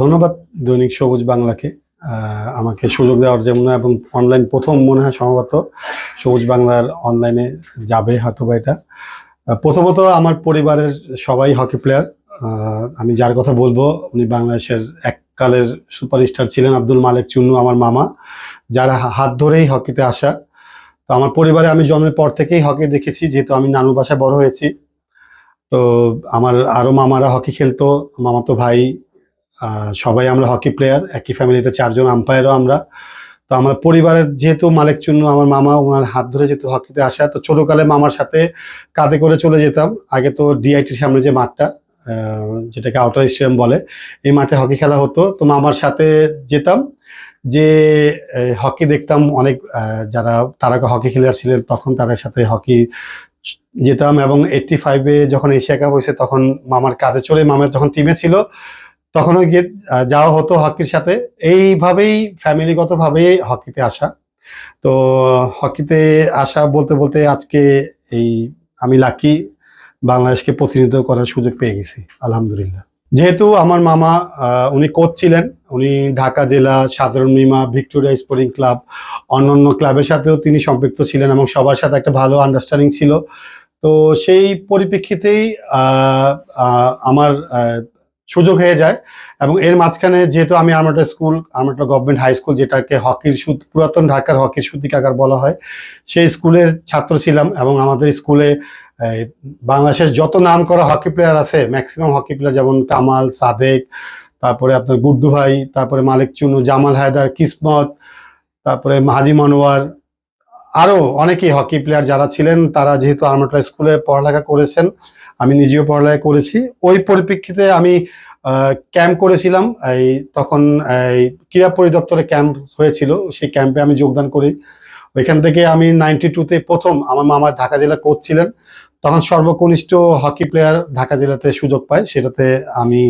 ধন্যবাদ দৈনিক সবুজ বাংলাকে আমাকে সুযোগ দেওয়ার জন্য এবং অনলাইন প্রথম মনে হয় সম্ভবত সবুজ বাংলার অনলাইনে যাবে হয়তো বা এটা প্রথমত আমার পরিবারের সবাই হকি প্লেয়ার আমি যার কথা বলব, উনি বাংলাদেশের এককালের সুপারস্টার ছিলেন আব্দুল মালেক চুন্নু, আমার মামা, যারা হাত ধরেই হকিতে আসা। তো আমার পরিবারে আমি জন্মের পর থেকেই হকি দেখেছি, যেহেতু আমি নানু বাসায় বড় হয়েছি। তো আমার আরও মামারা হকি খেলতো, মামাতো ভাই সবাই আমরা হকি প্লেয়ার একই ফ্যামিলিতে চারজন আম্পায়ারও আমরা। তো আমার পরিবারের যেহেতু মালিক চুন্নু, আমার মামা ওনার হাত ধরে যেহেতু হকিতে আসা, তো ছোটকালে মামার সাথে কাঁধে করে চলে যেতাম। আগে তো ডিআইটির সামনে যে মাঠটা যেটাকে আউটার স্টেডিয়াম বলে, এই মাঠে হকি খেলা হতো। তো মামার সাথে যেতাম, যে হকি দেখতাম অনেক যারা তারকা হকি খেলার ছিলেন, তখন তাদের সাথে হকি যেতাম এবং এইটটি ফাইভে যখন এশিয়া কাপ হয়েছে, তখন মামার কাঁধে চড়ে মামার যখন টিমে ছিল তখনও গিয়ে যাওয়া হতো হকির সাথে। এইভাবেই ফ্যামিলিগতভাবে হকিতে আসা। তো, হকিতে আসা বলতে বলতে আজকে এই আমি লাকি বাংলাদেশকে প্রতিনিধিত্ব করার সুযোগ পেয়ে গেছি, আলহামদুলিল্লাহ। যেহেতু আমার মামা উনি কোচ ছিলেন, উনি ঢাকা জেলা সাধারণ মিমা ভিক্টোরিয়া স্পোর্টিং ক্লাব, অন্যান্য ক্লাবের সাথেও তিনি সম্পৃক্ত ছিলেন এবং সবার সাথে একটা ভালো আন্ডারস্ট্যান্ডিং ছিল। তো সেই পরিপ্রেক্ষিতেই আমার সুযোগ হয়ে যায়। এবং এর মাঝখানে যেহেতু আমি Armanitola school Armanitola government high school যেটাকে হকির সুদ পুরাতন ঢাকার হকির সূতিকাগার বলা হয়, সেই স্কুলের ছাত্র ছিলাম এবং আমাদের স্কুলে বাংলাদেশের যত নাম করা হকি প্লেয়ার আছে ম্যাক্সিমাম হকি প্লেয়ার যেমন কামাল, সাদেক, তারপরে আপনার গুড্ডু ভাই, তারপরে মালিক চুনু, জামাল হায়দার, কিসমত, তারপরে মাহাজি মনোয়ার আরও অনেকেই হকি প্লেয়ার যারা ছিলেন, তারা যেহেতু আর্মাটা স্কুলে পড়ালেখা করেছেন আমি নিজেও পড়ালেখা করেছি। ওই পরিপ্রেক্ষিতে আমি ক্যাম্প করেছিলাম। এই তখন, এই ক্রীড়া পরিদপ্তরে ক্যাম্প হয়েছিল। সেই ক্যাম্পে আমি যোগদান করি। ওইখান থেকে আমি নাইনটি টুতে প্রথম আমার মামা ঢাকা জেলা কোচ ছিলেন। তখন সর্বকনিষ্ঠ হকি প্লেয়ার ঢাকা জেলাতে সুযোগ পাই সেটাতে আমি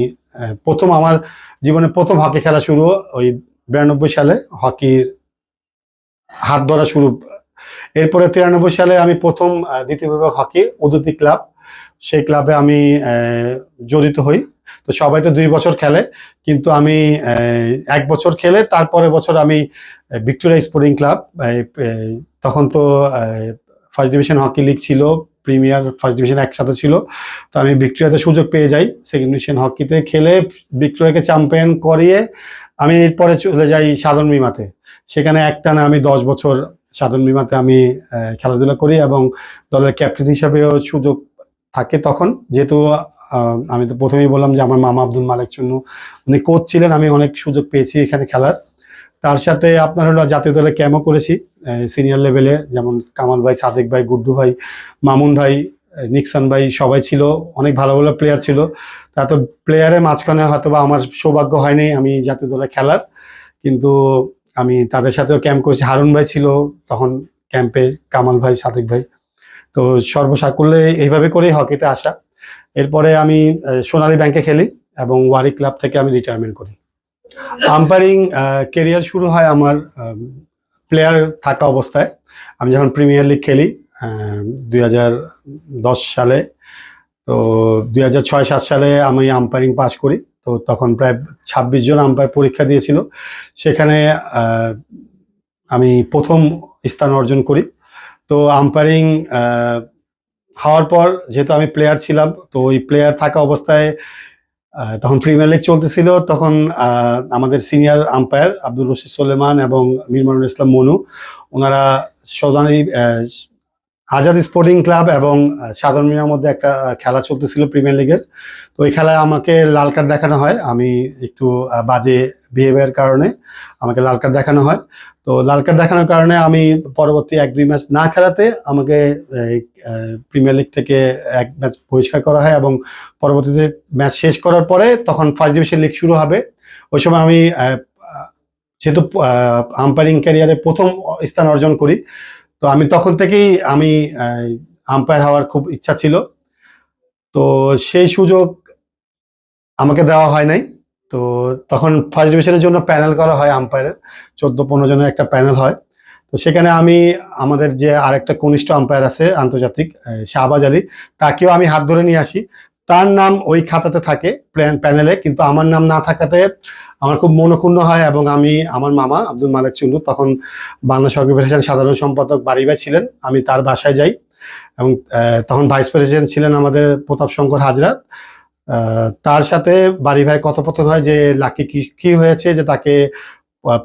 প্রথম আমার জীবনে প্রথম হকি খেলা শুরু ওই বিরানব্বই সালে। হকির হাত ধরা শুরু। এরপরে তিরানব্বই সালে আমি প্রথম দ্বিতীয় বিভাগ হকি উদুতি ক্লাব সেই ক্লাবে আমি জড়িত হই। তো সবাই তো দুই বছর খেলে, কিন্তু আমি এক বছর খেলে তারপরের বছর আমি ভিক্টোরিয়া স্পোর্টিং ক্লাব তখন তো ফার্স্ট ডিভিশন হকি লিগ ছিল, প্রিমিয়ার ফার্স্ট ডিভিশন একসাথে ছিল। তো আমি ভিক্টোরিয়াতে সুযোগ পেয়ে যাই, সেকেন্ড ডিভিশন হকিতে খেলে ভিক্টোরিয়াকে চ্যাম্পিয়ন করিয়ে আমি এরপরে চলে যাই সাধারণ বিমাতে। সেখানে একটানা আমি দশ বছর সাধারণ বিমাতে আমি খেলাধুলা করি এবং দলের ক্যাপ্টেন হিসাবেও সুযোগ থাকে তখন। যেহেতু আমি তো প্রথমেই বললাম যে আমার মামা আব্দুল মালিক চুন্নু, উনি কোচ ছিলেন, আমি অনেক সুযোগ পেয়েছি এখানে খেলার। তার সাথে আপনার হলো জাতীয় দলে ক্যামও করেছি সিনিয়র লেভেলে যেমন কামাল ভাই, সাদেক ভাই, গুড্ডু ভাই, মামুন ভাই নিক্সন ভাই সবাই ছিল, অনেক ভালো ভালো প্লেয়ার ছিল। তা তো প্লেয়ারের মাঝখানে হয়তো বা আমার সৌভাগ্য হয়নি আমি জাতীয় দলে খেলার, কিন্তু আমি তাদের সাথেও ক্যাম্প করেছি। হারুন ভাই ছিল তখন ক্যাম্পে কামাল ভাই, সাদেক ভাই। তো সর্বসাকুল্যে এইভাবে করেই হকিতে আসা। এরপরে আমি সোনালী ব্যাংকে খেলি এবং ওয়ারি ক্লাব থেকে আমি রিটায়ারমেন্ট করি। আম্পায়ারিং কেরিয়ার শুরু হয় আমার প্লেয়ার থাকা অবস্থায়। আমি যখন প্রিমিয়ার লিগ খেলি দুই সালে, তো দুই হাজার ছয় সাত সালে আমি আম্পায়ারিং পাস করি। তো তখন প্রায় ছাব্বিশ জন আম্পায়ার পরীক্ষা দিয়েছিল। সেখানে আমি প্রথম স্থান অর্জন করি। তো আম্পায়ারিং হওয়ার পর যেহেতু আমি প্লেয়ার ছিলাম, তো ওই প্লেয়ার থাকা অবস্থায় তখন প্রিমিয়ার লিগ চলতেছিল। তখন আমাদের সিনিয়র আম্পায়ার আব্দুল রশিদ সোলেমান এবং মিরমানুল ইসলাম মনু, ওনারা সজানি আজাদ স্পোর্টিং ক্লাব এবং সাধারণ মিনার মধ্যে একটা খেলা চলতেছিল প্রিমিয়ার লিগের। তো ওই খেলায় আমাকে লাল কার্ড দেখানো হয়। আমি একটু বাজে বিহেভিয়ার কারণে আমাকে লাল কার্ড দেখানো হয়। তো লাল কার্ড দেখানোর কারণে আমি পরবর্তী এক, দুই ম্যাচ না খেলাতে আমাকে প্রিমিয়ার লিগ থেকে এক ম্যাচ বহিষ্কার করা হয় এবং পরবর্তীতে ম্যাচ শেষ করার পরে তখন ফার্স্ট ডিভিশন লিগ শুরু হবে। ওই সময় আমি যেহেতু আম্পায়ারিং ক্যারিয়ারে প্রথম স্থান অর্জন করি তো আমি তখন থেকেই আমি আম্পায়ার হওয়ার খুব ইচ্ছা ছিল। তো সেই সুযোগ আমাকে দেওয়া হয় নাই। তো তখন ফার্স্ট ডিভিশনের জন্য প্যানেল করা হয় আম্পায়ারের চোদ্দ, পনেরো জনের একটা প্যানেল হয়। তো সেখানে আমি, আমাদের যে আরেকটা কনিষ্ঠ আম্পায়ার আছে আন্তর্জাতিক শাহবাজ আলী, তাকেও আমি হাত ধরে নিয়ে আসি। তার নাম ওই খাতাতে থাকে প্ল্যান- প্যানেলে কিন্তু আমার নাম না থাকাতে আমার খুব মনক্ষুণ্ণ হয় এবং আমি আমার মামা আব্দুল মালিক চুন্নু তখন বাংলাদেশ হকি ফেডারেশন সাধারণ সম্পাদক বাড়িবাই ছিলেন আমি তার বাসায় যাই এবং তখন ভাইস প্রেসিডেন্ট ছিলেন আমাদের প্রতাপ শঙ্কর হাজরা। আহ, তার সাথে বাড়ি ভাই কথোপকথন হয় যে লাকি কি কি হয়েছে যে তাকে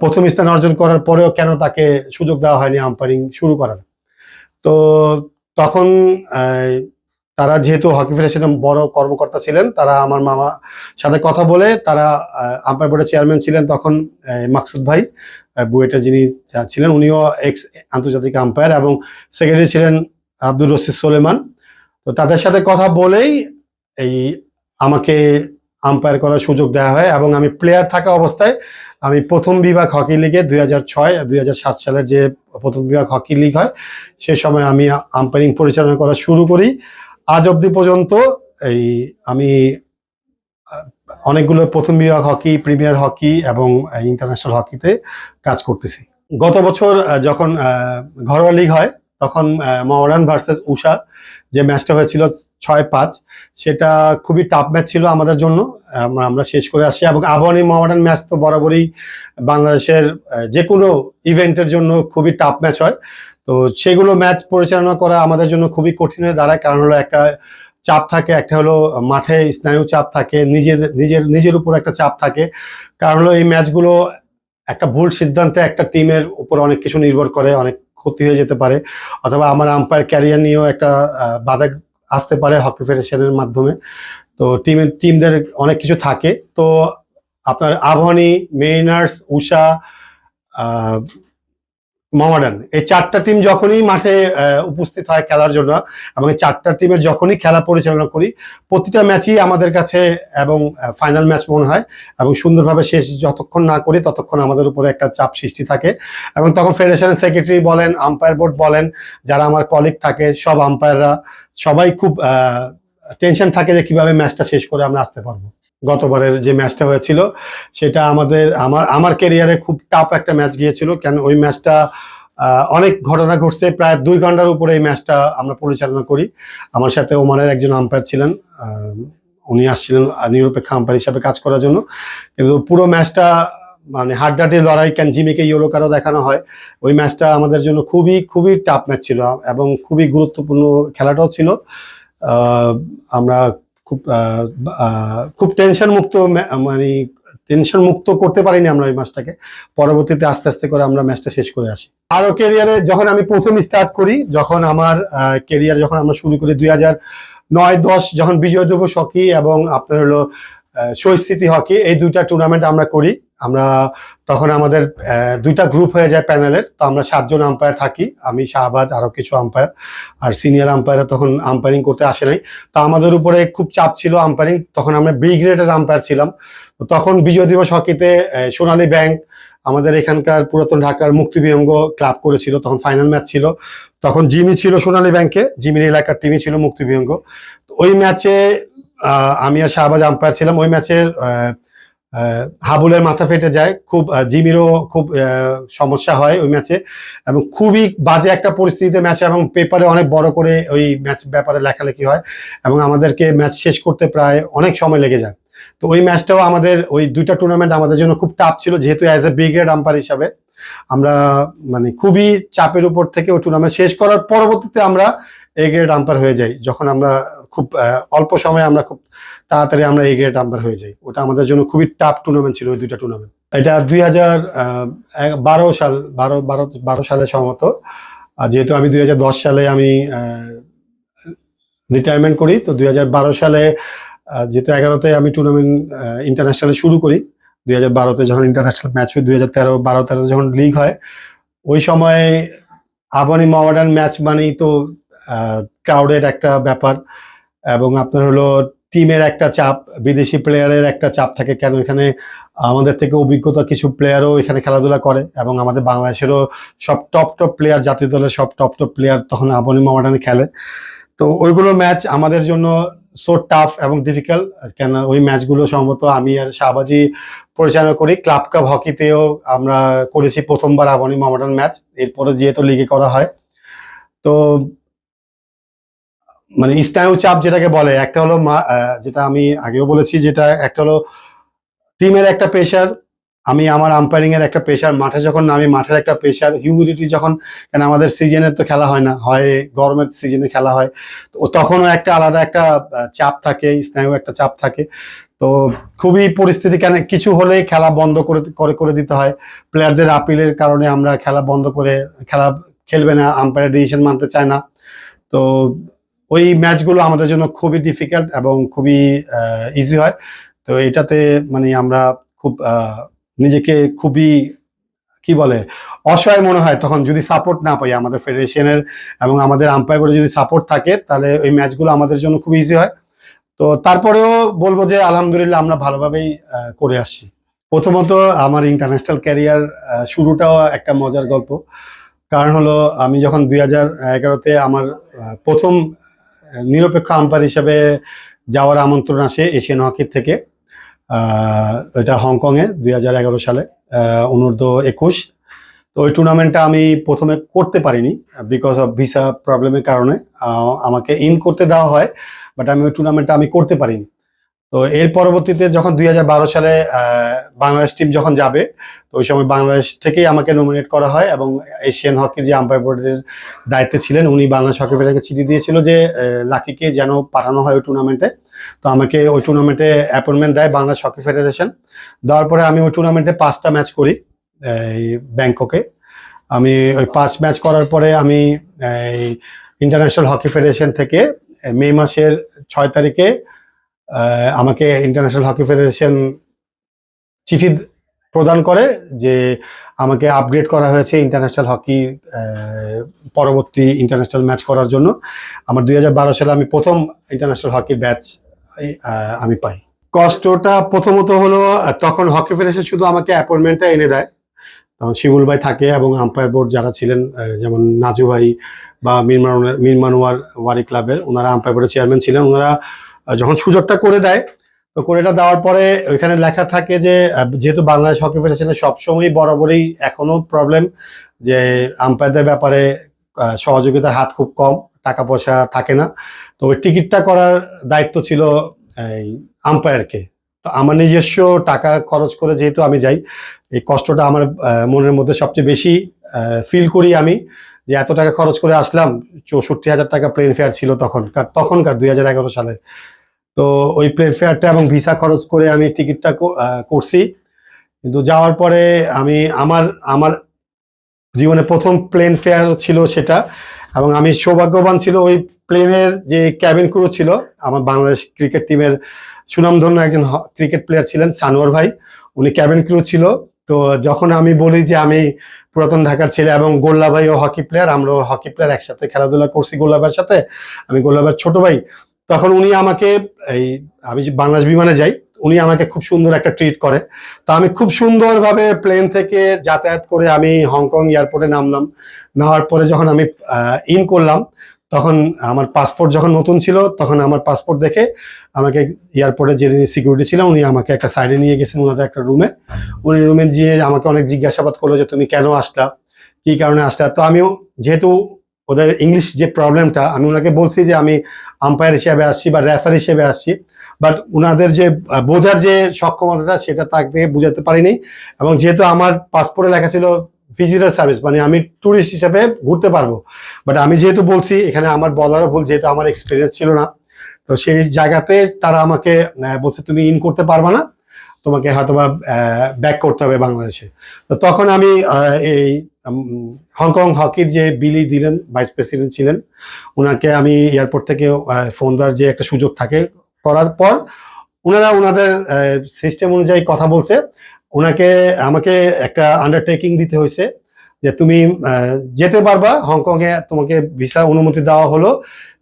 প্রথম স্থান অর্জন করার পরেও কেন তাকে সুযোগ দেওয়া হয়নি আম্পায়ারিং শুরু করার? তো তখন তারা যেহেতু হকি ফেডারেশনের বড় কর্মকর্তা ছিলেন, তারা আমার মামা সাথে কথা বলে তারা আম্পায়ার বোর্ডের চেয়ারম্যান ছিলেন তখন মাকসুদ ভাই বুয়েটা যিনি ছিলেন উনিও এক্স আন্তর্জাতিক আম্পায়ার এবং সেক্রেটারি ছিলেন আব্দুর রশিদ সোলেমান। তো তাদের সাথে কথা বলেই এই আমাকে আম্পায়ার করার সুযোগ দেওয়া হয় এবং আমি প্লেয়ার থাকা অবস্থায় আমি প্রথম বিভাগ হকি লিগে দুই হাজার ছয়, দুই হাজার সাত সালের যে প্রথম বিভাগ হকি লিগ হয়, সে সময় আমি আম্পায়ারিং পরিচালনা করা শুরু করি। আজ অবধি পর্যন্ত এই আমি অনেকগুলো প্রথম বিভাগ হকি, প্রিমিয়ার হকি এবং ইন্টারন্যাশনাল হকিতে কাজ করতেছি। গত বছর যখন ঘরোয়া লিগ হয়, তখন মহারান ভার্সেস উষা যে ম্যাচটা হয়েছিল ছয় পাঁচ, সেটা খুবই টাফ ম্যাচ ছিল আমাদের জন্য। আমরা শেষ করে আসি এবং আবাহনী মহারান ম্যাচ তো বরাবরই বাংলাদেশের যে কোনো ইভেন্টের জন্য খুবই টাফ ম্যাচ হয়। তো সেগুলো ম্যাচ পরিচালনা করা আমাদের জন্য খুবই কঠিন হয়ে দাঁড়ায়। কারণ হলো একটা চাপ থাকে, একটা হলো মাঠে স্নায়ু চাপ থাকে, নিজের নিজের নিজের উপর একটা চাপ থাকে। কারণ হলো এই ম্যাচগুলো একটা ভুল সিদ্ধান্তে একটা টিমের উপর অনেক কিছু নির্ভর করে, অনেক ক্ষতি হয়ে যেতে পারে। অথবা আমার আম্পায়ার ক্যারিয়ার নিয়েও একটা বাধা আসতে পারে হকি ফেডারেশনের মাধ্যমে। তো টিমের টিমদের অনেক কিছু থাকে। তো আপনার আবহানী মেরিনার্স উষা মোহামেডান। এই চারটা টিম যখনই মাঠে উপস্থিত হয় খেলার জন্য, এবং এই চারটা টিমের যখনই খেলা পরিচালনা করি, প্রতিটা ম্যাচই আমাদের কাছে এবং ফাইনাল ম্যাচ মনে হয়, এবং সুন্দরভাবে শেষ যতক্ষণ না করি, ততক্ষণ আমাদের উপরে একটা চাপ সৃষ্টি থাকে। এবং তখন ফেডারেশনের সেক্রেটারি বলেন আম্পায়ার বোর্ড বলেন, যারা আমার কলিগ থাকে, সব আম্পায়াররা সবাই খুব টেনশন থাকে যে কীভাবে ম্যাচটা শেষ করে আমরা আসতে পারব। গতবারের যে ম্যাচটা হয়েছিল, সেটা আমাদের, আমার আমার কেরিয়ারে খুব টাফ একটা ম্যাচ গিয়েছিল, কেন ওই ম্যাচটা অনেক ঘটনা ঘটছে, প্রায় দুই ঘণ্টার উপরে এই ম্যাচটা আমরা পরিচালনা করি। আমার সাথে ওমানের একজন আম্পায়ার ছিলেন উনি আসছিলেন নিরপেক্ষ আম্পায়ার হিসাবে কাজ করার জন্য। কিন্তু পুরো ম্যাচটা মানে হাড্ডাডি লড়াই, কেন জিমিকে ইয়েলো কারও দেখানো হয়, ওই ম্যাচটা আমাদের জন্য খুবই খুবই টাফ ম্যাচ ছিল এবং খুবই গুরুত্বপূর্ণ খেলাটাও ছিল। আমরা খুব খুব টেনশন মুক্ত মানে টেনশন মুক্ত করতে পারিনি আমরা ওই ম্যাচটাকে পরবর্তীতে আস্তে আস্তে করে আমরা ম্যাচটা শেষ করে আসি। আরও কেরিয়ারে যখন আমি প্রথম স্টার্ট করি, যখন আমার কেরিয়ার যখন আমরা শুরু করি দুই হাজার নয় দশ, যখন বিজয় দেব সখী এবং আপনার হলো স্মৃতি হকি, এই দুইটা টুর্নামেন্ট আমরা করি। আমরা তখন আমাদের দুইটা গ্রুপ হয়ে যায় প্যানেলের। তো আমরা সাতজন আম্পায়ার থাকি। আমি, শাহবাজ আরও কিছু আম্পায়ার আর সিনিয়র আম্পায়ার তখন আম্পায়ারিং করতে আসে নাই। তা আমাদের উপরে খুব চাপ ছিল আম্পায়ারিং তখন আমরা বি গ্রেডের আম্পায়ার ছিলাম। তো তখন বিজয় দিবস হকিতে সোনালী ব্যাংক আমাদের এখানকার পুরাতন ঢাকার মুক্তিবিহঙ্গ ক্লাব করেছিল। তখন ফাইনাল ম্যাচ ছিল। তখন জিমি ছিল সোনালী ব্যাংকে জিমির এলাকার টিমই ছিল মুক্তিবিহঙ্গ। ওই ম্যাচে আমি আর শাহবাজ আম্পায়ার ছিলাম। ওই ম্যাচে হাবুলের মাথা ফেটে যায়। খুব জিমিরও খুব সমস্যা হয় ওই ম্যাচে এবং খুবই বাজে একটা পরিস্থিতিতে ম্যাচ এবং পেপারে অনেক বড় করে ওই ম্যাচ ব্যাপারে লেখালেখি হয়। এবং আমাদেরকে ম্যাচ শেষ করতে প্রায় অনেক সময় লেগে যায়। তো ওই ম্যাচটাও আমাদের, ওই দুইটা টুর্নামেন্ট আমাদের জন্য খুব টাফ ছিল, যেহেতু অ্যাজ এ ব্রিগেড আম্পায়ার হিসাবে। আমরা মানে খুবই চাপের উপর থেকে ওই টুর্নামেন্ট শেষ করার পরবর্তীতে আমরা এ গ্রেড আম্পার হয়ে যাই যখন আমরা খুব অল্প সময়ে আমরা খুব তাড়াতাড়ি আমরা এ গ্রেড আম্পার হয়ে যাই। ওটা আমাদের জন্য খুবই টাফ টুর্নামেন্ট ছিল ওই দুইটা টুর্নামেন্ট এটা দুই হাজার বারো সাল, বারো বারো বারো সালে সম্ভবত। যেহেতু আমি দুই হাজার দশ সালে আমি রিটায়ারমেন্ট করি, তো দুই হাজার বারো সালে যেহেতু এগারোতে আমি টুর্নামেন্ট ইন্টারন্যাশনালে শুরু করি, দুই হাজার বারোতে যখন ইন্টারন্যাশনাল ম্যাচ হয়, দুই হাজার তেরো, বারো তেরো যখন লিগ হয়, ওই সময় আবানি মডার্ন ম্যাচ মানেই তো ক্রাউডের একটা ব্যাপার। এবং আপনার হলো টিমের একটা চাপ, বিদেশি প্লেয়ারের একটা চাপ থাকে কেন? এখানে আমাদের থেকে অভিজ্ঞতা কিছু প্লেয়ারও এখানে খেলাধুলা করে এবং আমাদের বাংলাদেশেরও সব টপ টপ প্লেয়ার জাতীয় দলের সব টপ টপ প্লেয়ার তখন আবনি মডার্নে খেলে। তো ওইগুলো ম্যাচ আমাদের জন্য সো টাফ এবং ডিফিকাল্ট কেন ওই ম্যাচগুলো সম্ভবত আমি আর শাহবাজি পরিচালনা করি। ক্লাব কাপ হকিতেও আমরা করেছি প্রথমবার আবনি মডার্ন ম্যাচ এরপরে যেহেতু লিগে করা হয়। তো মানে স্নায়ু চাপ যেটাকে বলে, একটা হলো যেটা আমি আগেও বলেছি, যেটা একটা হলো টিমের একটা প্রেশার আমি আমার আম্পায়ারিং এর একটা প্রেশার মাঠে যখন নামি, মাঠের একটা প্রেশার হিউমিডিটি যখন, কেন আমাদের সিজনে তো খেলা হয় না, হয় গরমের সিজনে খেলা হয়। তো তখনও একটা আলাদা একটা চাপ থাকে, স্নায়ু একটা চাপ থাকে। তো খুবই পরিস্থিতি কেন, কিছু হলেই খেলা বন্ধ করে করে করে দিতে হয়। প্লেয়ারদের আপিলের কারণে আমরা খেলা বন্ধ করে, খেলা খেলবে না আম্পায়ার ডিসিশন মানতে চায় না। তো ওই ম্যাচগুলো আমাদের জন্য খুবই ডিফিকাল্ট এবং খুবই ইজি হয়। তো এটাতে মানে আমরা খুব নিজেকে খুবই, কি বলে, অসহায় মনে হয় তখন যদি সাপোর্ট না পাই আমাদের ফেডারেশনের এবং আমাদের আম্পায়ার যদি সাপোর্ট থাকে, তাহলে ওই ম্যাচগুলো আমাদের জন্য খুব ইজি হয়। তো তারপরেও বলব যে আলহামদুলিল্লাহ আমরা ভালোভাবেই করে আসছি। প্রথমত আমার ইন্টারন্যাশনাল ক্যারিয়ার শুরুটাও একটা মজার গল্প। কারণ হলো আমি যখন দুই হাজার এগারোতে আমার প্রথম নিরপেক্ষ আম্পায়ার হিসাবে যাওয়ার আমন্ত্রণ আসে এশিয়ান হকির থেকে। এটা হংকংয়ে দুই হাজার এগারো সালে অনূর্ধ্ব একুশ। তো ওই টুর্নামেন্টটা আমি প্রথমে করতে পারিনি বিকজ অফ ভিসা প্রবলেমের কারণে আমাকে ইন করতে দেওয়া হয় বাট আমি ওই টুর্নামেন্টটা আমি করতে পারিনি। তো এর পরবর্তীতে যখন দুই হাজার বারো সালে বাংলাদেশ টিম যখন যাবে, তো ওই সময় বাংলাদেশ থেকেই আমাকে নমিনেট করা হয় এবং এশিয়ান হকির যে আম্পায়ার বোর্ডের দায়িত্বে ছিলেন, উনি বাংলাদেশ হকি ফেডারেশনকে চিঠি দিয়েছিল যে লাকিকে যেন পাঠানো হয় ওই টুর্নামেন্টে তো আমাকে ওই টুর্নামেন্টে অ্যাপয়েন্টমেন্ট দেয় বাংলাদেশ হকি ফেডারেশন দেওয়ার পরে আমি ওই টুর্নামেন্টে পাঁচটা ম্যাচ করি এই ব্যাংককে। আমি ওই পাঁচ ম্যাচ করার পরে আমি ইন্টারন্যাশনাল হকি ফেডারেশন থেকে মে মাসের ছয় তারিখে আমাকে ইন্টারন্যাশনাল হকি ফেডারেশন চিঠি প্রদান করে যে আমাকে আপগ্রেড করা হয়েছে ইন্টারন্যাশনাল হকি পরবর্তী ইন্টারন্যাশনাল ম্যাচ করার জন্য। আমার দুই হাজার বারো সালে আমি প্রথম ইন্টারন্যাশনাল হকি ব্যাচ আমি পাই। কষ্টটা প্রথমত হলো তখন হকি ফেডারেশন শুধু আমাকে অ্যাপয়েন্টমেন্টটা এনে দেয়। তখন শিমুল ভাই থাকে এবং আম্পায়ার বোর্ড যারা ছিলেন যেমন নাজু ভাই বা মিরমান মিরমানোয়ার ওয়ারি ক্লাবের, ওনারা আম্পায়ার বোর্ডের চেয়ারম্যান ছিলেন। ওনারা যখন সুযোগটা করে দেয়, তো করেটা দেওয়ার পরে ওইখানে লেখা থাকে যে যেহেতু বাংলাদেশ হকি ফেডারেশনের সবসময় বরাবরই এখনও প্রবলেম যে আম্পায়ারদের ব্যাপারে সহযোগিতার হাত খুব কম টাকা পয়সা থাকে না। তো ওই টিকিটটা করার দায়িত্ব ছিল এই আম্পায়ারকে তো আমার নিজস্ব টাকা খরচ করে যেহেতু আমি যাই, এই কষ্টটা আমার মনের মধ্যে সবচেয়ে বেশি ফিল করি আমি। যে এত টাকা খরচ করে আসলাম, চৌষট্টি হাজার টাকা প্লেন ফেয়ার ছিল তখন তখনকার তখনকার দুই হাজার এগারো সালে। তো ওই প্লেন ফেয়ারটা এবং ভিসা খরচ করে আমি টিকিটটা করছি। কিন্তু যাওয়ার পরে আমি আমার আমার জীবনে প্রথম প্লেন ফেয়ার ছিল সেটা এবং আমি সৌভাগ্যবান ছিল ওই প্লেনের যে ক্যাবিন ক্রু ছিল, আমার বাংলাদেশ ক্রিকেট টিমের সুনামধন্য একজন ক্রিকেট প্লেয়ার ছিলেন সানোয়ার ভাই। উনি ক্যাবিন ক্রু ছিল। তো যখন আমি বলি যে আমি পুরাতন ঢাকার ছেলে এবং গোল্লা ও হকি প্লেয়ার আমরা হকি প্লেয়ার একসাথে খেলাধুলা করছি গোল্লা ভাইয়ের সাথে, আমি গোল্লা ভাইয়ের ছোট ভাই। তখন উনি আমাকে এই, আমি বাংলাদেশ বিমানে যাই, উনি আমাকে খুব সুন্দর একটা ট্রিট করে। তো আমি খুব সুন্দরভাবে প্লেন থেকে যাতায়াত করে আমি হংকং এয়ারপোর্টে নামলাম। নেওয়ার পরে যখন আমি ইন করলাম তখন আমার পাসপোর্ট যখন নতুন ছিল, তখন আমার পাসপোর্ট দেখে আমাকে এয়ারপোর্টে যে সিকিউরিটি ছিল উনি আমাকে একটা সাইডে নিয়ে গেছেন ওনাদের একটা রুমে উনি রুমে গিয়ে আমাকে অনেক জিজ্ঞাসাবাদ করল যে, তুমি কেন আসলা? কি কারণে আসলা? তো আমিও, যেহেতু ওদের ইংলিশ যে প্রবলেমটা আমি ওনাকে বলছি যে, আমি আম্পায়ার হিসেবে আসছি বা রেফার হিসেবে আসছি। বাট ওনাদের যে বোঝার যে সক্ষমতাটা, সেটা তাকে বুঝাতে পারিনি। এবং যেহেতু আমার পাসপোর্টে লেখা ছিল ভিজিটার সার্ভিস মানে আমি ট্যুরিস্ট হিসাবে ঘুরতে পারব। বাট আমি যেহেতু বলছি, এখানে আমার বলারও ভুল, যেহেতু আমার এক্সপিরিয়েন্স ছিল না, তো সেই জায়গাতে তারা আমাকে বলছে, তুমি ইন করতে পারবা না, তোমাকে হয়তোবা ব্যাক করতে হবে বাংলাদেশে। তো তখন আমি এই হংকং হকির যে বিলি দিলেন ভাইস প্রেসিডেন্ট ছিলেন ওনাকে আমি এয়ারপোর্ট থেকে ফোন দেওয়ার যে একটা সুযোগ থাকে করার পর ওনারা ওনাদের সিস্টেম অনুযায়ী কথা বলছে। ওনাকে আমাকে একটা আন্ডারটেকিং দিতে হয়েছে যে তুমি যেতে পারবা। হংকং এ তোমাকে ভিসা অনুমতি দেওয়া হলো,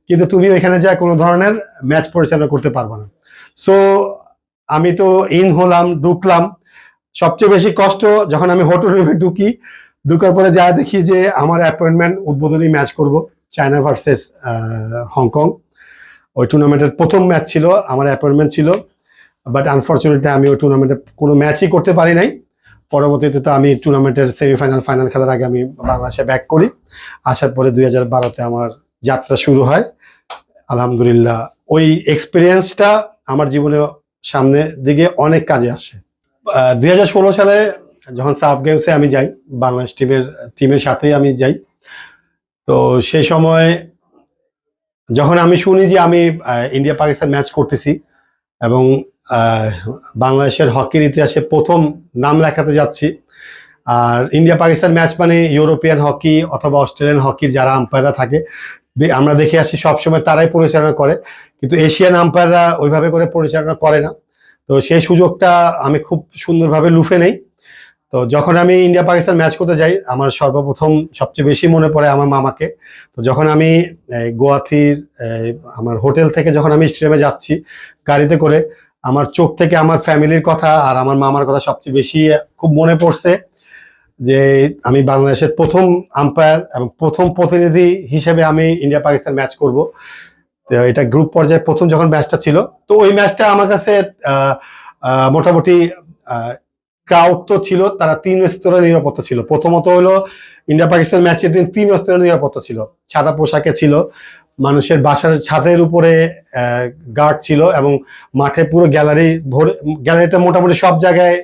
কিন্তু তুমি এখানে যা কোনো ধরনের ম্যাচ পরিচালনা করতে পারবা না। সো আমি তো ইন হলাম, ঢুকলাম। সবচেয়ে বেশি কষ্ট যখন আমি হোটেল রুমে ঢুকি, ঢুকার পরে যা দেখি যে আমার অ্যাপয়েন্টমেন্ট উদ্বোধনী ম্যাচ করব চায়না ভার্সেস হংকং ওই টুর্নামেন্টের প্রথম ম্যাচ ছিল, আমার অ্যাপয়েন্টমেন্ট ছিল। বাট আনফর্চুনেটলি আমি ওই টুর্নামেন্টে কোনো ম্যাচই করতে পারি নাই। পরবর্তীতে তো আমি টুর্নামেন্টের সেমিফাইনাল ফাইনাল খেলার আগে আমি বাংলাদেশে ব্যাক করি। আসার পরে দুই হাজার বারোতে আমার যাত্রা শুরু হয়। আলহামদুলিল্লাহ, ওই এক্সপিরিয়েন্সটা আমার জীবনে সামনে দিকে অনেক কাজে আসে। দুই হাজার ষোলো সালে যখন সাব গেমসে আমি যাই, বাংলাদেশ টিমের টিমের সাথেই আমি যাই। তো সেই সময় যখন আমি শুনি যে আমি ইন্ডিয়া পাকিস্তান ম্যাচ করতেছি এবং বাংলাদেশের হকির ইতিহাসে প্রথম নাম লেখাতে যাচ্ছি। আর ইন্ডিয়া পাকিস্তান ম্যাচ মানে ইউরোপিয়ান হকি অথবা অস্ট্রেলিয়ান হকির যারা আম্পায়াররা থাকে আমরা দেখে আসি সবসময় তারাই পরিচালনা করে। কিন্তু এশিয়ান আম্পায়াররা ওইভাবে করে পরিচালনা করে না। তো সেই সুযোগটা আমি খুব সুন্দরভাবে লুফে নেই। তো যখন আমি ইন্ডিয়া পাকিস্তান ম্যাচ করতে যাই আমার সর্বপ্রথম সবচেয়ে বেশি মনে পড়ে আমার মামাকে। তো যখন আমি এই, আমার হোটেল থেকে যখন আমি স্টেডিয়ামে যাচ্ছি গাড়িতে করে আমার চোখ থেকে আমার ফ্যামিলির কথা আর আমার মামার কথা সবচেয়ে বেশি খুব মনে পড়ছে যে আমি বাংলাদেশের প্রথম আম্পায়ার এবং প্রথম প্রতিনিধি হিসেবে আমি ইন্ডিয়া পাকিস্তান ম্যাচ করব এটা গ্রুপ পর্যায়ে প্রথম যখন ম্যাচটা ছিল, তো ওই ম্যাচটা আমার কাছে মোটামুটি ক্রাউড তো ছিল, তারা তিন স্তরের নিরাপত্তা ছিল। প্রথমত হলো ইন্ডিয়া পাকিস্তান ম্যাচের দিন তিন স্তরের নিরাপত্তা ছিল। সাদা পোশাকে ছিল। মানুষের বাসার ছাদের উপরে গার্ড ছিল এবং মাঠে পুরো গ্যালারি ভরে, গ্যালারিতে মোটামুটি সব জায়গায়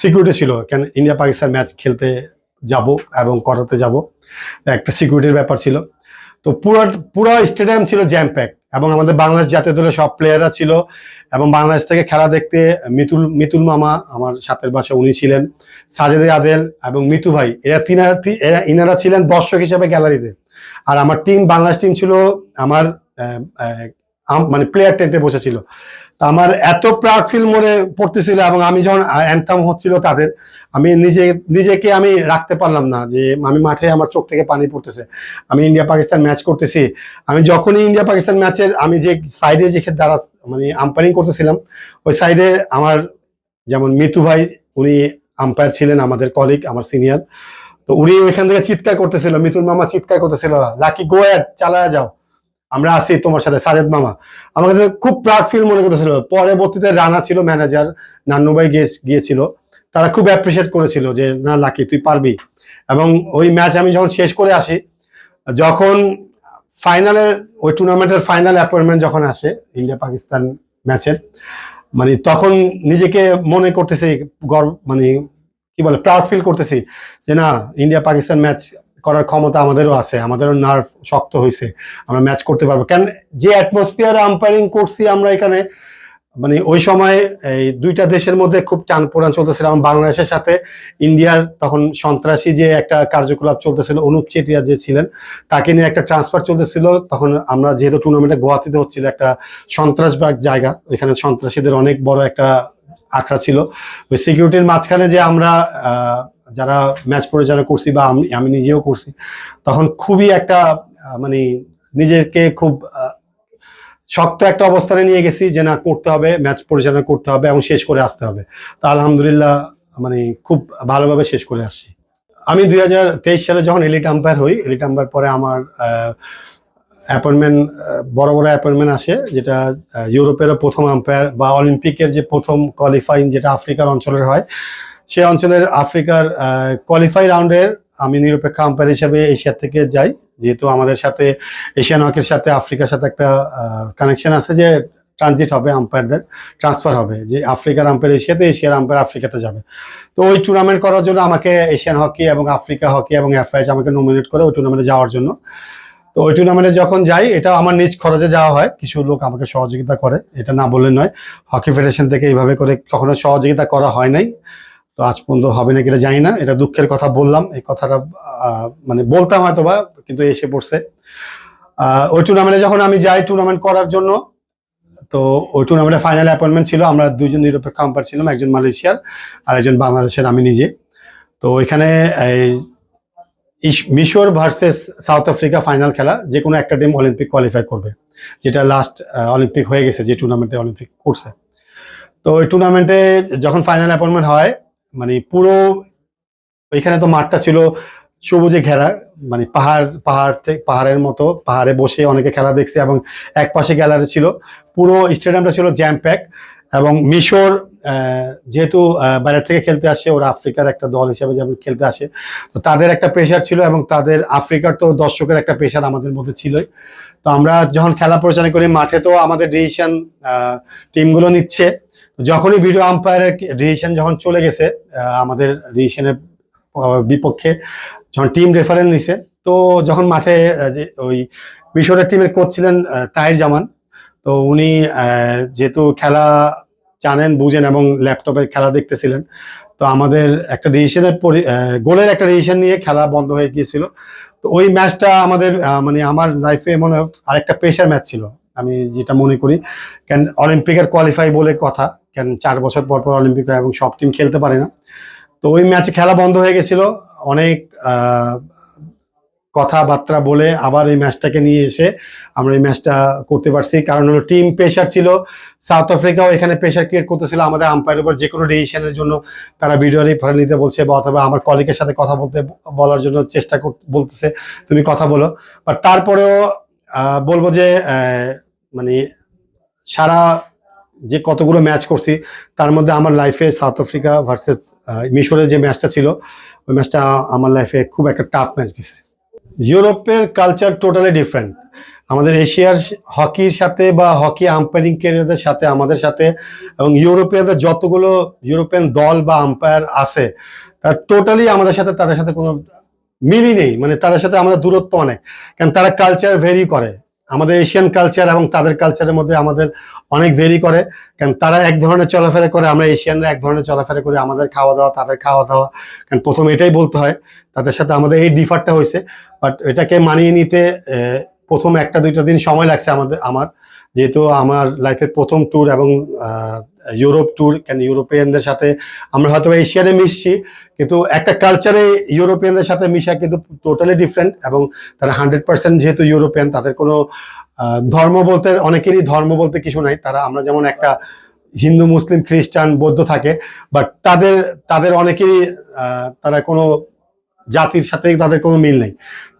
সিকিউরিটি ছিল। কেন ইন্ডিয়া পাকিস্তান ম্যাচ খেলতে যাব এবং করাতে যাব। একটা সিকিউরিটির ব্যাপার ছিল। তো পুরো পুরো স্টেডিয়াম ছিল জ্যাম প্যাক এবং আমাদের বাংলাদেশ জাতীয় দলের সব প্লেয়াররা ছিল এবং বাংলাদেশ থেকে খেলা দেখতে মিতুল মিতুল মামা আমার সাতের বাসা উনি ছিলেন, সাজেদ আদেল এবং মিতু ভাই। এরা তিনারা এরা, ইনারা ছিলেন দর্শক হিসেবে গ্যালারিতে আর আমার টিম বাংলাদেশ টিম ছিল আমার মানে প্লেয়ার টেন্টে বসেছিল। তা আমার এত প্রাউড ফিল মনে পড়তেছিল এবং আমি যখন অ্যান্থাম হচ্ছিল তাদের, আমি নিজে, নিজেকে আমি রাখতে পারলাম না যে আমি মাঠে আমার চোখ থেকে পানি পড়তেছে। আমি ইন্ডিয়া পাকিস্তান ম্যাচ করতেছি। আমি যখনই ইন্ডিয়া পাকিস্তান ম্যাচের আমি যে সাইডে যে দাঁড়া মানে আম্পায়ারিং করতেছিলাম, ওই সাইডে আমার যেমন মিতু ভাই, উনি আম্পায়ার ছিলেন, আমাদের কলিগ আমার সিনিয়র তো উনি ওইখান থেকে চিৎকার করতেছিল মিতুল মামা চিৎকার করতেছিল, লাকি গো অ্যাড চালায়া যাও। আমরা আছি তোমার সাথে, সাজেদ মামা। আমার কাছে খুব প্রাউড ফিল মনে করতেছিল। পরবর্তীতে রানা ছিল ম্যানেজার নান্নু ভাই গিয়ে গিয়েছিল। তারা খুব অ্যাপ্রিসিয়েট করেছিল যে, না, লাকি, তুই পারবি। এবং ওই ম্যাচ আমি যখন শেষ করে আসি, যখন ফাইনালের ওই টুর্নামেন্টের ফাইনাল অ্যাপয়েন্টমেন্ট যখন আসে ইন্ডিয়া পাকিস্তান ম্যাচের মানে তখন নিজেকে মনে করতেছি, গর্ব মানে কি বলে প্রাউড ফিল করতেছি যে, না ইন্ডিয়া পাকিস্তান ম্যাচ করার ক্ষমতা আমাদেরও আছে, আমাদেরও নার্ভ শক্ত হয়েছে আমরা ম্যাচ করতে পারব। কেন যে অ্যাটমসফিয়ারে আম্পায়ারিং করছি আমরা এখানে মানে ওই সময় এই দুইটা দেশের মধ্যে খুব টান পোড়ান চলতেছিল। এবং বাংলাদেশের সাথে ইন্ডিয়ার তখন সন্ত্রাসী যে একটা কার্যকলাপ চলতেছিল, অনুপ চেটিয়া যে ছিলেন, তাকে নিয়ে একটা ট্রান্সফার চলতেছিল। তখন আমরা যেহেতু টুর্নামেন্টে গুয়াহাটিতে হচ্ছিল একটা সন্ত্রাসবাগ জায়গা, ওইখানে সন্ত্রাসীদের অনেক বড় একটা আখড়া ছিল। ওই সিকিউরিটির মাঝখানে যে আমরা যারা ম্যাচ পরিচালনা করছি বা আমি আমি নিজেও করছি, তখন খুবই একটা মানে নিজেকে খুব শক্ত একটা অবস্থানে নিয়ে গেছি যে না, করতে হবে ম্যাচ পরিচালনা করতে হবে এবং শেষ করে আসতে হবে। তা আলহামদুলিল্লাহ মানে খুব ভালোভাবে শেষ করে আসছি। আমি দুই হাজার তেইশ সালে যখন এলিট আম্পায়ার হই এলিট আম্পায়ার পরে আমার অ্যাপয়েন্টমেন্ট বড় বড় অ্যাপয়েন্টমেন্ট আসে, যেটা ইউরোপেরও প্রথম আম্পায়ার বা অলিম্পিকের যে প্রথম কোয়ালিফাইং যেটা আফ্রিকার অঞ্চলের হয় সেই অঞ্চলের আফ্রিকার কোয়ালিফাই রাউন্ডের আমি নিরপেক্ষ আম্পায়ার হিসেবে এশিয়া থেকে যাই। যেহেতু আমাদের সাথে, এশিয়ান হকের সাথে, আফ্রিকার সাথে একটা কানেকশন আছে যে ট্রানজিট হবে আম্পায়ারদের ট্রান্সফার হবে। যে আফ্রিকার আম্পায়ার এশিয়াতে, এশিয়ার আম্পায়ার আফ্রিকাতে যাবে। তো ওই টুর্নামেন্ট করার জন্য আমাকে এশিয়ান হকি এবং আফ্রিকা হকি এবং এফআইএচ আমাকে নমিনেট করে ওই টুর্নামেন্টে যাওয়ার জন্য। তো ওই টুর্নামেন্টে যখন যাই, এটা আমার নিজ খরচে যাওয়া হয়। কিছু লোক আমাকে সহযোগিতা করে। এটা না বললে নয়, হকি ফেডারেশন থেকে এইভাবে করে কখনো সহযোগিতা করা হয় নাই। তো আজ পর্যন্ত হবে নাকি এটা জানি না। এটা দুঃখের কথা বললাম। এই কথাটা মানে বলতাম হয়তো বা কিন্তু এসে পড়ছে। ওই টুর্নামেন্টে যখন আমি যাই টুর্নামেন্ট করার জন্য, তো ওই টুর্নামেন্টে ফাইনাল অ্যাপয়েন্টমেন্ট ছিল। আমরা দুইজন নিরপেক্ষ আম্পায়ার ছিলাম, একজন মালয়েশিয়ার, আর একজন বাংলাদেশের, আমি নিজে। তো এখানে মিশর ভার্সেস সাউথ আফ্রিকা ফাইনাল খেলা যে কোনো একটা টিম অলিম্পিক কোয়ালিফাই করবে, যেটা লাস্ট অলিম্পিক হয়ে গেছে, যে টুর্নামেন্টে অলিম্পিক করছে। তো ওই টুর্নামেন্টে যখন ফাইনাল অ্যাপয়েন্টমেন্ট হয় মানে পুরো ওইখানে তো মাঠটা ছিল সবুজে ঘেরা মানে পাহাড় পাহাড় থেকে পাহাড়ের মতো, পাহাড়ে বসে অনেকে খেলা দেখছে এবং এক পাশে গ্যালারি ছিল। পুরো স্টেডিয়ামটা ছিল জ্যাম প্যাক এবং মিশর যেহেতু বাইরে থেকে খেলতে আসে, ওরা আফ্রিকার একটা দল হিসেবে যেমন খেলতে আসে, তো তাদের একটা প্রেশার ছিল এবং তাদের আফ্রিকার তো দর্শকের একটা প্রেশার আমাদের মধ্যে ছিলই। তো আমরা যখন খেলা পরিচালনা করি, মাঠে তো আমাদের ডিসিশন টিমগুলো নিচ্ছে। যখনই ভিডিও আম্পায়ারের ডিসিশন যখন চলে গেছে আমাদের ডিসিশনের বিপক্ষে যখন টিম রেফারেন্স নিছে, তো যখন মাঠে ওই মিশরের টিমের কোচ ছিলেন তাহির জামান, তো উনি যেহেতু খেলা জানেন, বুঝেন এবং ল্যাপটপে খেলা দেখতেছিলেন, তো আমাদের একটা ডিসিশনের গোলের একটা ডিসিশন নিয়ে খেলা বন্ধ হয়ে গিয়েছিল। তো ওই ম্যাচটা আমাদের মানে আমার লাইফে মনে আরেকটা প্রেশার ম্যাচ ছিল, আমি যেটা মনে করি। কেন অলিম্পিকের কোয়ালিফাই বলে কথা কেন চার বছর পর পর অলিম্পিক হয় এবং সব টিম খেলতে পারে না। তো ওই ম্যাচে খেলা বন্ধ হয়ে গেছিল। অনেক কথাবার্তা বলে আবার এই ম্যাচটাকে নিয়ে এসে আমরা এই ম্যাচটা করতে পারছি। কারণ হলো টিম প্রেশার ছিল। সাউথ আফ্রিকাও এখানে প্রেশার ক্রিয়েট করতেছিল। আমাদের আম্পায়ারের উপর যে কোনো ডিসিশনের জন্য তারা ভিডিও রেফারেন্স নিতে বলছে বা অথবা আমার কলিগের সাথে কথা বলতে, বলার জন্য চেষ্টা বলতেছে, তুমি কথা বলো। বাট তারপরেও বলব যে মানে সারা যে কতগুলো ম্যাচ করছি, তার মধ্যে আমার লাইফে সাউথ আফ্রিকা ভার্সেস মিশরের যে ম্যাচটা ছিল, ওই ম্যাচটা আমার লাইফে খুব একটা টাফ ম্যাচ গেছে। ইউরোপের কালচার টোটালি ডিফারেন্ট আমাদের এশিয়ার হকির সাথে বা হকি আম্পায়ারিং ক্যারিয়ারদের সাথে, আমাদের সাথে, এবং ইউরোপিয়ানদের যতগুলো ইউরোপিয়ান দল বা আম্পায়ার আছে, তার টোটালি আমাদের সাথে, তাদের সাথে কোনো মিলই নেই। মানে তাদের সাথে আমাদের দূরত্ব অনেক। কারণ তারা কালচার ভেরি করে। আমাদের এশিয়ান কালচার এবং তাদের কালচারের মধ্যে আমাদের অনেক ভেরি করে। কারণ তারা এক ধরনের চলাফেরা করে, আমরা এশিয়ানরা এক ধরনের চলাফেরা করি, আমাদের খাওয়া দাওয়া তাদের খাওয়া দাওয়া কারণ প্রথম এটাই বলতে হয়, তাদের সাথে আমাদের এই ডিফারটা হয়েছে। বাট এটাকে মানিয়ে নিতে প্রথম একটা দুইটা দিন সময় লাগছে আমাদের, আমার। যেহেতু আমার লাইফের প্রথম ট্যুর এবং ইউরোপ ট্যুর কেন ইউরোপিয়ানদের সাথে আমরা হয়তো এশিয়ানে মিশছি, কিন্তু একটা কালচারে ইউরোপিয়ানদের সাথে মিশা কিন্তু টোটালি ডিফারেন্ট এবং তারা হান্ড্রেড পার্সেন্ট যেহেতু ইউরোপিয়ান তাদের কোনো ধর্ম বলতে, অনেকেরই ধর্ম বলতে কিছু নাই। তারা, আমরা যেমন একটা হিন্দু, মুসলিম, খ্রিস্টান, বৌদ্ধ থাকে বাট তাদের তাদের অনেকেরই তারা কোনো জাতির সাথে তাদের কোনো মিল নেই।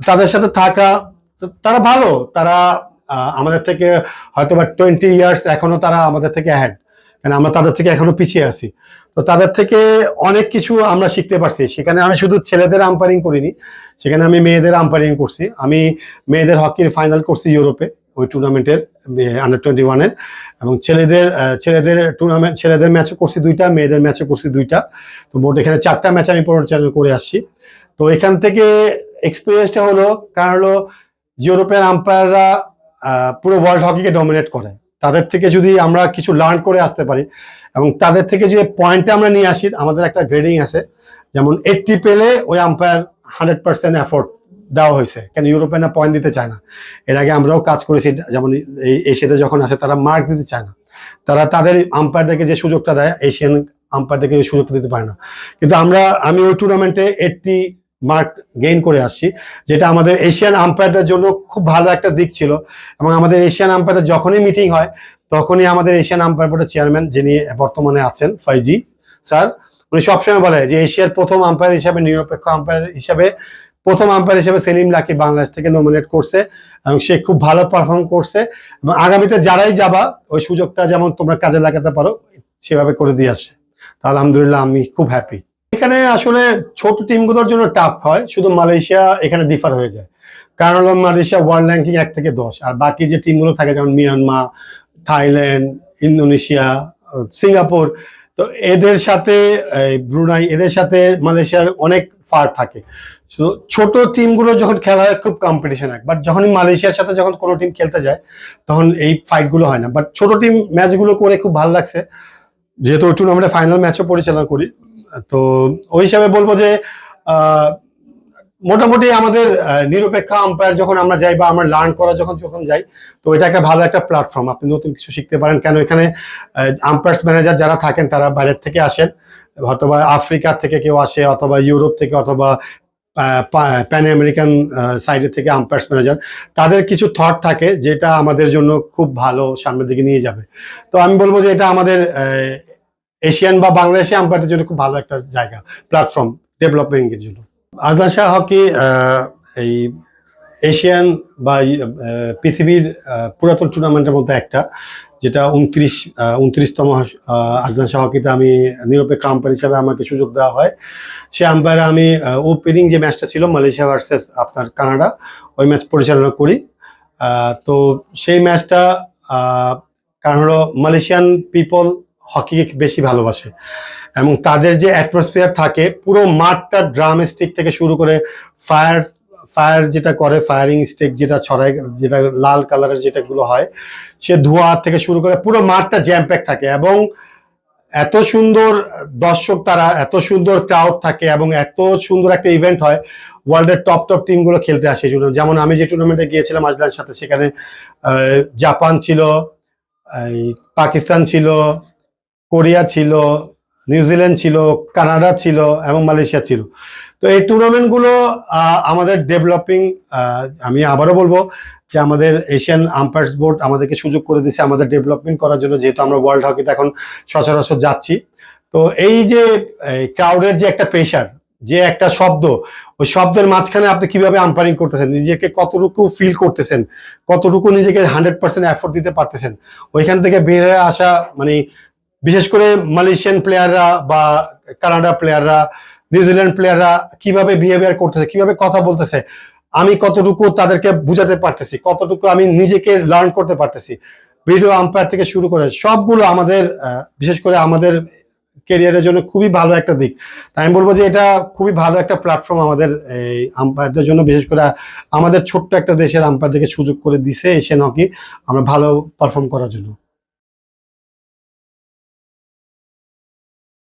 তাদের সাথে থাকা তারা ভালো, তারা আমাদের থেকে হয়তো বা টোয়েন্টি ইয়ার্স এখনও তারা আমাদের থেকে হ্যাড কারণ আমরা তাদের থেকে এখনও পিছিয়ে আছি। তো তাদের থেকে অনেক কিছু আমরা শিখতে পারছি। সেখানে আমি শুধু ছেলেদের আম্পায়ারিং করিনি, সেখানে আমি মেয়েদের আম্পায়ারিং করছি। আমি মেয়েদের হকির ফাইনাল করছি ইউরোপে, ওই টুর্নামেন্টের আন্ডার টোয়েন্টি ওয়ানের এবং ছেলেদের ছেলেদের টুর্নামেন্ট ছেলেদের ম্যাচও করছি দুইটা, মেয়েদের ম্যাচও করছি দুইটা। তো মোট এখানে চারটা ম্যাচ আমি পরিচালনা করে আসছি। তো এখান থেকে এক্সপিরিয়েন্সটা হলো, কারণ হলো ইউরোপিয়ান আম্পায়াররা পুরো ওয়ার্ল্ড হকিকে ডমিনেট করে। তাদের থেকে যদি আমরা কিছু লার্ন করে আসতে পারি, এবং তাদের থেকে যে পয়েন্টটা আমরা নিয়ে আসি, আমাদের একটা গ্রেডিং আছে, যেমন এইটটি পেলে ওই আম্পায়ার হান্ড্রেড পার্সেন্ট এফোর্ট দেওয়া হয়েছে। কেন ইউরোপিয়ানরা পয়েন্ট দিতে চায় না। এর আগে আমরাও কাজ করেছি, যেমন এই এশিয়াতে যখন আসে, তারা মার্ক দিতে চায় না। তারা তাদের আম্পায়ারদেরকে যে সুযোগটা দেয় এশিয়ান আম্পায়ারদেরকে সুযোগটা দিতে পারে না। কিন্তু আমরা, আমি ওই টুর্নামেন্টে এইটটি মার্ক গেইন করে আসছি, যেটা আমাদের এশিয়ান আম্পায়ারদের জন্য খুব ভালো একটা দিক ছিল। এবং আমাদের এশিয়ান আম্পায়ারদের যখনই মিটিং হয়, তখনই আমাদের এশিয়ান আম্পায়ার বোর্ডের চেয়ারম্যান যিনি বর্তমানে আছেন ফাইজি স্যার উনি সবসময় বলে যে এশিয়ার প্রথম আম্পায়ার হিসাবে, নিরপেক্ষ আম্পায়ার হিসাবে, প্রথম আম্পায়ার হিসেবে সেলিম লাকি বাংলাদেশ থেকে নমিনেট করছে। এবং সে খুব ভালো পারফর্ম করছে। এবং আগামীতে যারাই যাবা, ওই সুযোগটা যেমন তোমরা কাজে লাগাতে পারো, সেভাবে করে দিয়ে আসে তা আলহামদুলিল্লাহ, আমি খুব হ্যাপি এখানে আসলে ছোট টিমগুলোর জন্য টাফ হয়, শুধু মালয়েশিয়া এখানে ডিফার হয়ে যায়। কারণ হলো মালয়েশিয়া ওয়ার্ল্ড র্যাঙ্কিং এক থেকে দশ, আর বাকি যে টিমগুলো থাকে, যেমন মিয়ানমার, থাইল্যান্ড, ইন্দোনেশিয়া, সিঙ্গাপুর, তো এদের সাথে ব্রুনাই, এদের সাথে মালয়েশিয়ার অনেক ফার থাকে। তো ছোট টিমগুলো যখন খেলা হয়, খুব কম্পিটিশন হয়। বাট যখনই মালয়েশিয়ার সাথে যখন কোনো টিম খেলতে যায়, তখন এই ফাইটগুলো হয় না। বাট ছোট টিম ম্যাচগুলো করে খুব ভালো লাগছে। যেহেতু টুর্নামেন্টে ফাইনাল ম্যাচও পরিচালনা করি তো ওই হিসাবে বলব যে মোটামুটি আমাদের নিরপেক্ষ আম্পায়ার যখন আমরা যাই বা আমরা লার্ন করা যখন যখন যাই, তো এটা একটা ভালো একটা প্ল্যাটফর্ম আপনি নতুন কিছু শিখতে পারেন। কেন এখানে আম্পায়ার্স ম্যানেজার যারা থাকেন, তারা বাইরের থেকে আসেন। অথবা আফ্রিকা থেকে কেউ আসে, অথবা ইউরোপ থেকে, অথবা প্যান আমেরিকান সাইডের থেকে আম্পায়ার্স ম্যানেজার তাদের কিছু থট থাকে যেটা আমাদের জন্য খুব ভালো সামনের দিকে নিয়ে যাবে। তো আমি বলব যে এটা আমাদের এশিয়ান বা বাংলাদেশে আম্পায়ারদের জন্য খুব ভালো একটা জায়গা প্ল্যাটফর্ম ডেভেলপিং এর জন্য। আজলান শাহ হকি এই এশিয়ান বা পৃথিবীর পুরাতন টুর্নামেন্টের মধ্যে একটা, যেটা উনত্রিশ উনত্রিশতম আজলান শাহকিতে আমি নিরপেক্ষ আম্পায়ার হিসাবে আমাকে সুযোগ দেওয়া হয়। সে আম্পায়ারে আমি ওপেনিং যে ম্যাচটা ছিল, মালয়েশিয়া ভার্সেস আপনার কানাডা, ওই ম্যাচ পরিচালনা করি। তো সেই ম্যাচটা কারণ হলো মালয়েশিয়ান পিপল হকিকে বেশি ভালোবাসে। এবং তাদের যে অ্যাটমসফিয়ার থাকে, পুরো মাঠটা ড্রাম স্টিক থেকে শুরু করে ফায়ার ফায়ার যেটা করে ফায়ারিং স্টিক যেটা ছড়ায়, যেটা লাল কালারের যেটাগুলো হয়, সে ধোঁয়া থেকে শুরু করে পুরো মাঠটা জ্যাম প্যাক থাকে। এবং এত সুন্দর দর্শক তারা, এত সুন্দর ক্রাউড থাকে এবং এত সুন্দর একটা ইভেন্ট হয় ওয়ার্ল্ডের টপ টপ টিমগুলো খেলতে আসে জন্য। যেমন আমি যে টুর্নামেন্টে গিয়েছিলাম আজলার সাথে, সেখানে জাপান ছিল পাকিস্তান ছিল কোরিয়া ছিল নিউজিল্যান্ড ছিল কানাডা ছিল এবং মালয়েশিয়া ছিল। তো এই টুর্নামেন্টগুলো আমাদের ডেভেলপিং আমি আবারও বলব যে আমাদের এশিয়ান আম্পায়ার্স বোর্ড আমাদেরকে সুযোগ করে দিছে আমাদের ডেভেলপমেন্ট করার জন্য, যেহেতু আমরা ওয়ার্ল্ড হকিতে এখন সচরাচর যাচ্ছি। তো এই যে ক্রাউডের যে একটা প্রেশার যে একটা শব্দ, ওই শব্দের মাঝখানে আপনি কীভাবে আম্পায়ারিং করতেছেন, নিজেকে কতটুকু ফিল করতেছেন, কতটুকু নিজেকে হান্ড্রেড পার্সেন্ট এফোর্ট দিতে পারতেছেন, ওইখান থেকে বের হয়ে আসা মানে বিশেষ করে মালয়েশিয়ান প্লেয়াররা বা কানাডা প্লেয়াররা নিউজিল্যান্ড প্লেয়াররা কীভাবে বিহেভিয়ার করতেছে, কীভাবে কথা বলতেছে, আমি কতটুকু তাদেরকে বুঝাতে পারতেছি, কতটুকু আমি নিজেকে লার্ন করতে পারতেছি ভিডিও আম্পায়ার থেকে শুরু করে সবগুলো আমাদের বিশেষ করে আমাদের কেরিয়ারের জন্য খুবই ভালো একটা দিক। তাই আমি বলব যে এটা খুবই ভালো একটা প্ল্যাটফর্ম আমাদের এই আম্পায়ারদের জন্য, বিশেষ করে আমাদের ছোট্ট একটা দেশের আম্পায়ারদেরকে সুযোগ করে দিছে এশিয়ান হকি আমরা ভালো পারফর্ম করার জন্য।